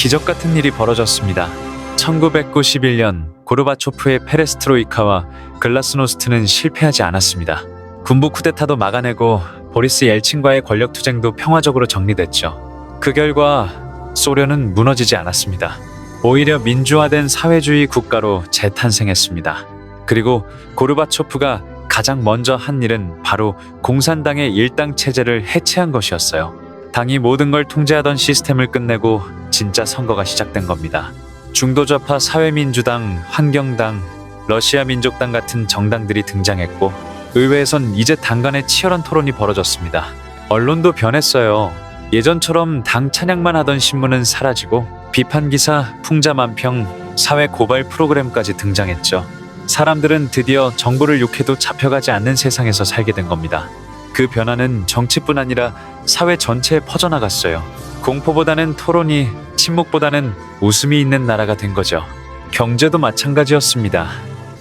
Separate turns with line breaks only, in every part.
기적 같은 일이 벌어졌습니다. 1991년 고르바초프의 페레스트로이카와 글라스노스트는 실패하지 않았습니다. 군부 쿠데타도 막아내고 보리스 옐친과의 권력 투쟁도 평화적으로 정리됐죠. 그 결과 소련은 무너지지 않았습니다. 오히려 민주화된 사회주의 국가로 재탄생했습니다. 그리고 고르바초프가 가장 먼저 한 일은 바로 공산당의 일당 체제를 해체한 것이었어요. 당이 모든 걸 통제하던 시스템을 끝내고 진짜 선거가 시작된 겁니다. 중도좌파 사회민주당, 환경당, 러시아 민족당 같은 정당들이 등장했고 의회에선 이제 당 간의 치열한 토론이 벌어졌습니다. 언론도 변했어요. 예전처럼 당 찬양만 하던 신문은 사라지고 비판 기사, 풍자 만평, 사회 고발 프로그램까지 등장했죠. 사람들은 드디어 정부를 욕해도 잡혀가지 않는 세상에서 살게 된 겁니다. 그 변화는 정치뿐 아니라 사회 전체에 퍼져나갔어요. 공포보다는 토론이, 침묵보다는 웃음이 있는 나라가 된 거죠. 경제도 마찬가지였습니다.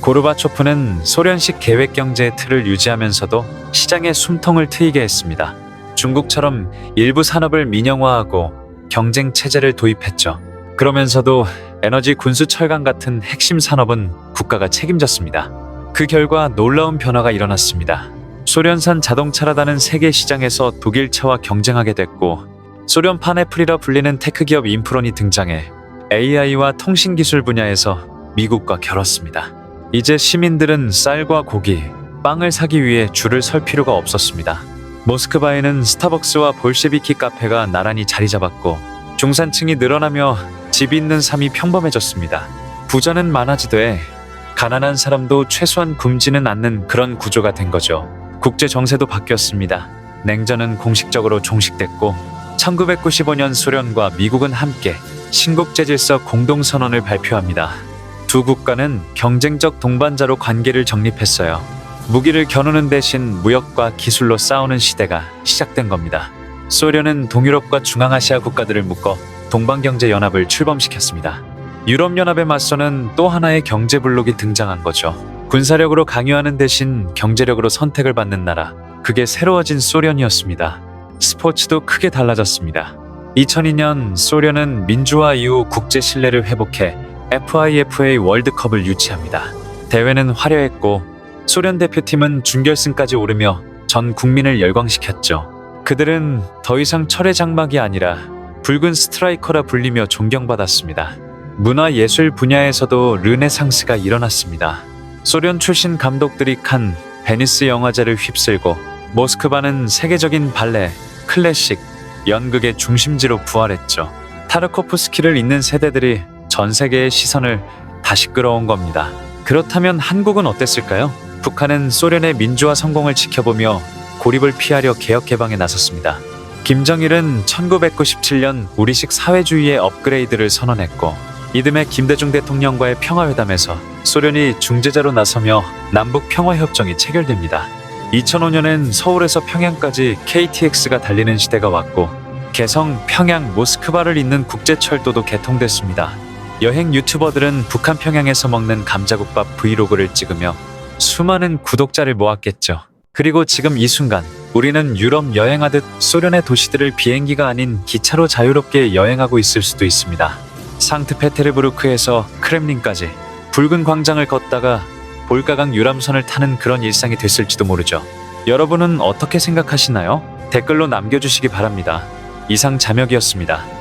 고르바초프는 소련식 계획 경제의 틀을 유지하면서도 시장에 숨통을 트이게 했습니다. 중국처럼 일부 산업을 민영화하고 경쟁 체제를 도입했죠. 그러면서도 에너지 군수 철강 같은 핵심 산업은 국가가 책임졌습니다. 그 결과 놀라운 변화가 일어났습니다. 소련산 자동차라다는 세계 시장에서 독일차와 경쟁하게 됐고 소련 파네플이라 불리는 테크 기업 인프론이 등장해 AI와 통신 기술 분야에서 미국과 결었습니다. 이제 시민들은 쌀과 고기, 빵을 사기 위해 줄을 설 필요가 없었습니다. 모스크바에는 스타벅스와 볼셰비키 카페가 나란히 자리 잡았고 중산층이 늘어나며 집 있는 삶이 평범해졌습니다. 부자는 많아지되 가난한 사람도 최소한 굶지는 않는 그런 구조가 된 거죠. 국제 정세도 바뀌었습니다. 냉전은 공식적으로 종식됐고 1995년 소련과 미국은 함께 신국제 질서 공동선언을 발표합니다. 두 국가는 경쟁적 동반자로 관계를 정립했어요. 무기를 겨누는 대신 무역과 기술로 싸우는 시대가 시작된 겁니다. 소련은 동유럽과 중앙아시아 국가들을 묶어 동방경제연합을 출범시켰습니다. 유럽연합에 맞서는 또 하나의 경제 블록이 등장한 거죠. 군사력으로 강요하는 대신 경제력으로 선택을 받는 나라. 그게 새로워진 소련이었습니다. 스포츠도 크게 달라졌습니다. 2002년 소련은 민주화 이후 국제 신뢰를 회복해 FIFA 월드컵을 유치합니다. 대회는 화려했고 소련 대표팀은 준결승까지 오르며 전 국민을 열광시켰죠. 그들은 더 이상 철의 장막이 아니라 붉은 스트라이커라 불리며 존경받았습니다. 문화 예술 분야에서도 르네상스가 일어났습니다. 소련 출신 감독들이 칸, 베니스 영화제를 휩쓸고 모스크바는 세계적인 발레, 클래식, 연극의 중심지로 부활했죠. 타르코프스키를 잇는 세대들이 전 세계의 시선을 다시 끌어온 겁니다. 그렇다면 한국은 어땠을까요? 북한은 소련의 민주화 성공을 지켜보며 고립을 피하려 개혁 개방에 나섰습니다. 김정일은 1997년 우리식 사회주의의 업그레이드를 선언했고 이듬해 김대중 대통령과의 평화회담에서 소련이 중재자로 나서며 남북 평화협정이 체결됩니다. 2005년엔 서울에서 평양까지 KTX가 달리는 시대가 왔고 개성, 평양, 모스크바를 잇는 국제철도도 개통됐습니다. 여행 유튜버들은 북한 평양에서 먹는 감자국밥 브이로그를 찍으며 수많은 구독자를 모았겠죠. 그리고 지금 이 순간 우리는 유럽 여행하듯 소련의 도시들을 비행기가 아닌 기차로 자유롭게 여행하고 있을 수도 있습니다. 상트페테르부르크에서 크렘린까지 붉은 광장을 걷다가 볼가강 유람선을 타는 그런 일상이 됐을지도 모르죠. 여러분은 어떻게 생각하시나요? 댓글로 남겨주시기 바랍니다. 이상 자명이었습니다.